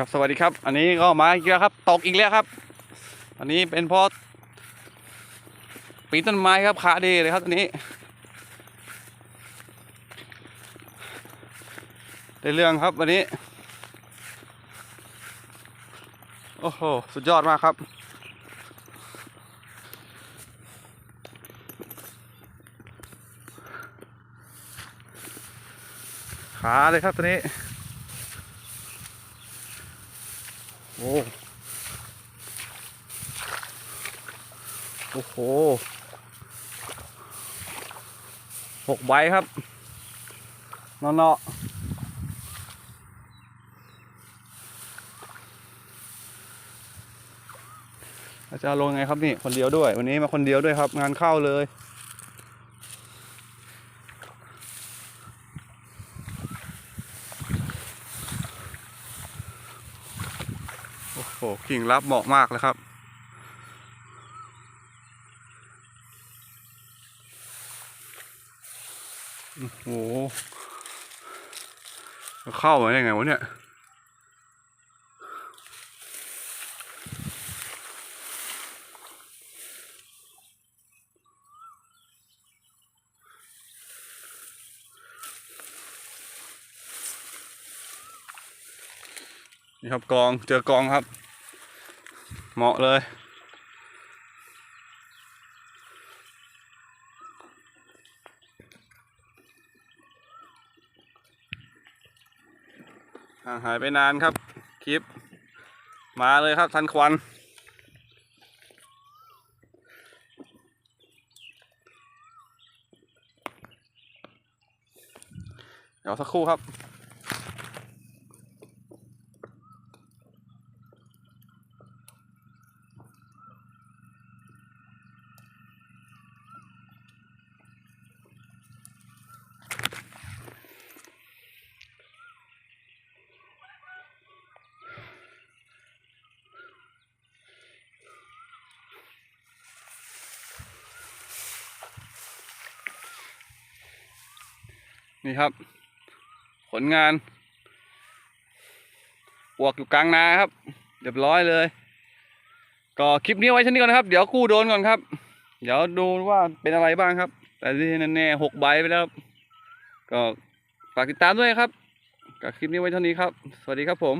ครับสวัสดีครับ อันนี้ก็มาอีกแล้วครับ ตกอีกแล้วครับ อันนี้เป็นเพราะปีนต้นไม้ครับขาดีเลยครับอันนี้ได้เรื่องครับวันนี้ โอ้โห สุดยอดมากครับขาเลยครับตัวนี้ โอ้โอ้โหหกใบครับเนาะเนาะอาจารย์ลงไงครับนี่คนเดียวด้วย วันนี้มาคนเดียวด้วยครับ งานเข้าเลย โอ้โหกิ่งรับเหมาะมากเลยครับ โอ้โห เข้ามาได้ไงวะเนี่ยนี่ครับกองเจอกองครับ เหมาะเลย ห่างหายไปนานครับ คลิป มาเลยครับทันควัน เดี๋ยวสักครู่ครับ นี่ครับ ผลงานปวกอยู่กลางนาครับ เรียบร้อยเลย ก็คลิปนี้ไว้เช่นนี้ก่อนนะครับ เดี๋ยวกู้โดนก่อนครับ เดี๋ยวดูว่าเป็นอะไรบ้างครับ แต่ที่แน่ๆหกใบไปแล้วครับก็ฝากติดตามด้วยครับ กับคลิปนี้ไว้เท่านี้ครับ สวัสดีครับผม